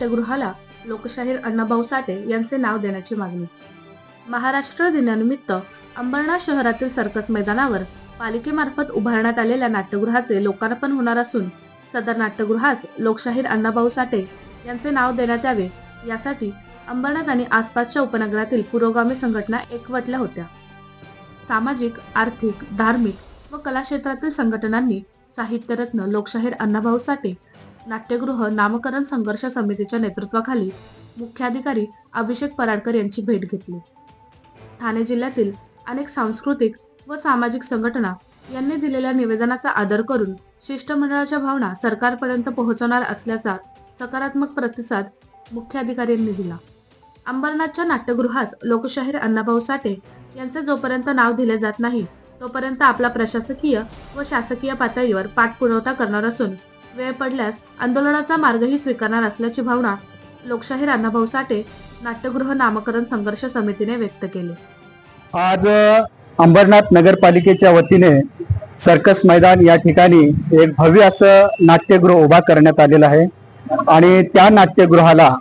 नाट्यगृहाला लोकशाहीर अण्णाभाऊ साठे यांचे नाव देण्याची मागणी. महाराष्ट्र दिनानिमित्त अंबरनाथ शहरातील सर्कस मैदानावर पालिकेमार्फत उभारण्यात आलेल्या नाट्यगृहाचे लोकार्पण होणार असून सदर नाट्यगृहास लोकशाहीर अण्णाभाऊ साठे यांचे नाव देण्यात यावे यासाठी अंबरनाथ आणि आसपासच्या उपनगरातील पुरोगामी संघटना एकवटल्या होत्या. सामाजिक आर्थिक धार्मिक व कला क्षेत्रातील संघटनांनी साहित्यरत्न लोकशाहीर अण्णाभाऊ साठे नाट्यगृह नामकरण संघर्ष समितीच्या नेतृत्वाखाली मुख्याधिकारी अभिषेक पराडकर यांची भेट घेतली. ठाणे जिल्ह्यातील अनेक सांस्कृतिक व सामाजिक संघटना यांनी दिलेल्या निवेदनाचा आदर करून शिष्टमंडळाच्या भावना सरकारपर्यंत पोहोचवणार असल्याचा सकारात्मक प्रतिसाद मुख्याधिकाऱ्यांनी दिला. अंबरनाथच्या नाट्यगृहास लोकशाहीर अण्णाभाऊ साठे यांचे जोपर्यंत नाव दिले जात नाही तोपर्यंत आपला प्रशासकीय व शासकीय पातळीवर पाठपुरवठा करणार असून वेळ पडल्यास आंदोलनाचा मार्गही स्वीकारणार असल्याची भावना लोकशाहीर अण्णाभाऊ साठे नाट्यगृह नामकरण संघर्ष समितीने व्यक्त केली. आज अंबरनाथ नगरपालिकेच्या वतीने सर्कस मैदान या ठिकाणी एक भव्य असं नाट्यगृह उभा करण्यात आलेलं आहे. आणि त्या नाट्यगृहाला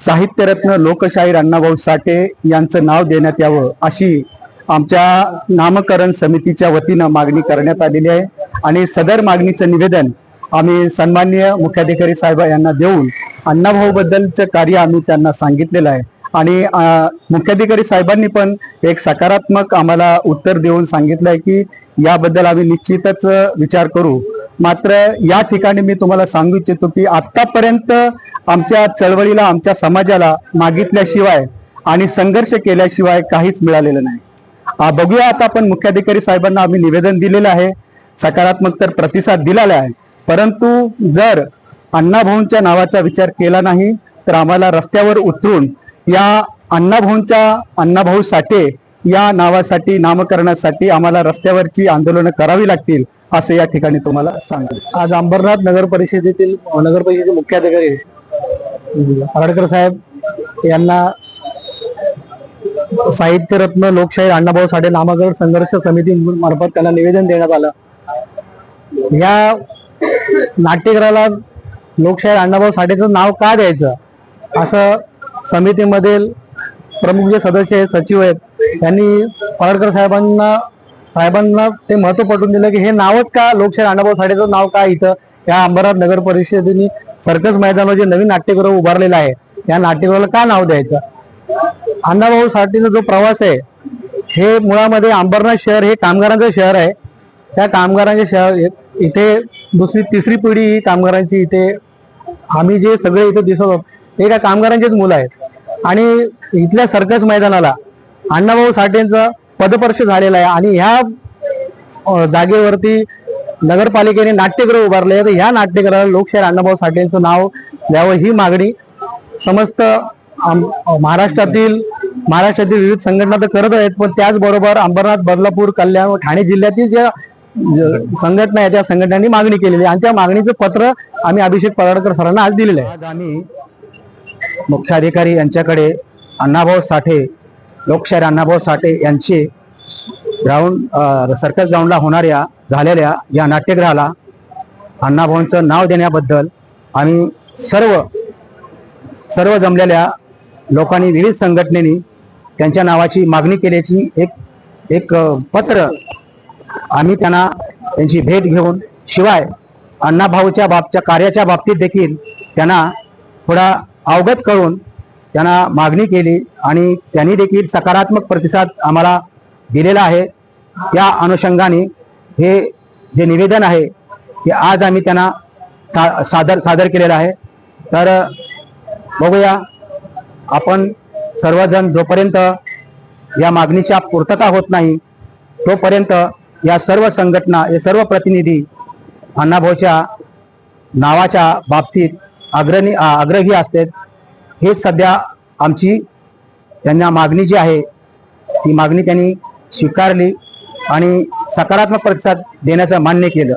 साहित्यरत्न लोकशाहीर अण्णाभाऊ साठे यांचं नाव देण्यात यावं अशी आमच्या नामकरण समितीच्या वतीनं मागणी करण्यात आलेली आहे. आणि सदर मागणीचं निवेदन आम्ही सन्माननीय मुख्याधिकारी साहेब यांना देऊन अण्णाभाऊ बद्दलचं कार्य आम्ही त्यांना सांगितलेलं आहे. आणि मुख्याधिकारी साहेबांनी पण एक सकारात्मक आम्हाला उत्तर देऊन सांगितलं आहे की याबद्दल आम्ही निश्चितच विचार करू. मात्र या ठिकाणी मी तुम्हाला सांगू इच्छितो की आत्तापर्यंत आमच्या चळवळीला आमच्या समाजाला मागितल्याशिवाय आणि संघर्ष केल्याशिवाय काहीच मिळालेलं नाही. बघूया आता आपण मुख्याधिकारी साहेबांना आम्ही निवेदन दिलेलं आहे. सकारात्मक तर प्रतिसाद दिलेला आहे. परंतु जर अण्णाभाऊंच्या नावाचा विचार केला नाही तर आम्हाला रस्त्यावर उतरून या अण्णाभाऊंच्या अण्णाभाऊ साठे या नावासाठी नामकरणासाठी आम्हाला रस्त्यावरची आंदोलनं करावी लागतील असं या ठिकाणी तुम्हाला सांगतो आज अंबरनाथ नगर परिषदेतील नगर परिषदेचे मुख्याधिकारी आगडकर साहेब यांना साहित्यरत्न लोकशाही अण्णाभाऊ साठे नामकरण संघर्ष समिती मार्फत त्यांना निवेदन देण्यात आलं. या नाट्यगृहाला लोकशाही अण्णाभाऊ साठेचं नाव का द्यायचं? असं समितीमधील प्रमुख जे सदस्य आहेत सचिव आहेत त्यांनी पाडकर साहेबांना साहेबांना ते महत्त्व पटवून दिलं की हे नावच का? लोकशाही अण्णाभाऊ साठेचं नाव का इथं? या अंबरनाथ नगर परिषदेने सर्कस मैदानावर जे नवीन नाट्यगृह उभारलेलं आहे या नाट्यगृहाला का नाव द्यायचं? अण्णाभाऊ साठेचा जो प्रवास आहे हे मुळामध्ये अंबरनाथ शहर हे कामगारांचं शहर आहे. त्या कामगारांचे शहर इथे दुसरी तिसरी पिढी ही कामगारांची इथे आम्ही जे सगळे इथे दिसत आहोत हे काय कामगारांचेच मुलं आहेत. आणि इथल्या सर्कस मैदानाला अण्णाभाऊ साठेंचा पदपर्श झालेला आहे आणि ह्या जागेवरती नगरपालिकेने नाट्यगृह उभारले आहे तर ह्या नाट्यगृहाला लोकशाहीर अण्णाभाऊ साठेंचं नाव द्यावं ही मागणी समस्त महाराष्ट्रातील महाराष्ट्रातील विविध संघटना तर करत आहेत पण त्याचबरोबर अंबरनाथ बदलापूर कल्याण व ठाणे जिल्ह्यातील ज्या संघटना आहे त्या संघटनांनी मागणी केलेली आणि त्या मागणीचं पत्र आम्ही अभिषेक पराडकर सरांना आज दिलेलं आहे. आज आम्ही मुख्याधिकारी यांच्याकडे अण्णाभाऊ साठे लोकशाहीर अण्णाभाऊ साठे यांचे ग्राउंड सर्कस ग्राउंडला होणाऱ्या झालेल्या या नाट्यगृहाला अण्णाभाऊंचं नाव देण्याबद्दल आम्ही सर्व सर्व जमलेल्या लोकांनी विविध संघटनेनी त्यांच्या नावाची मागणी केल्याची एक एक पत्र आम्ही त्यांना त्यांची भेट घेऊन शिवाय अण्णाभाऊच्या बाबच्या कार्याच्या बाबतीत देखील त्यांना थोडा अवगत करून त्यांना मागणी केली आणि त्यांनी देखील सकारात्मक प्रतिसाद आम्हाला दिलेला आहे. त्या अनुषंगाने हे जे निवेदन आहे ते आज आम्ही त्यांना सा सादर सादर केलेलं आहे. तर बघूया आपण सर्वजण जोपर्यंत या मागणीच्या पूर्तता होत नाही तोपर्यंत या सर्व संघटना हे सर्व प्रतिनिधी अण्णाभाऊच्या नावाच्या बाबतीत अग्रणी अग्रही आग्रही असतात. हेच सध्या आमची त्यांना मागणी जी आहे ती मागणी त्यांनी स्वीकारली आणि सकारात्मक प्रतिसाद देण्याचं मान्य केलं.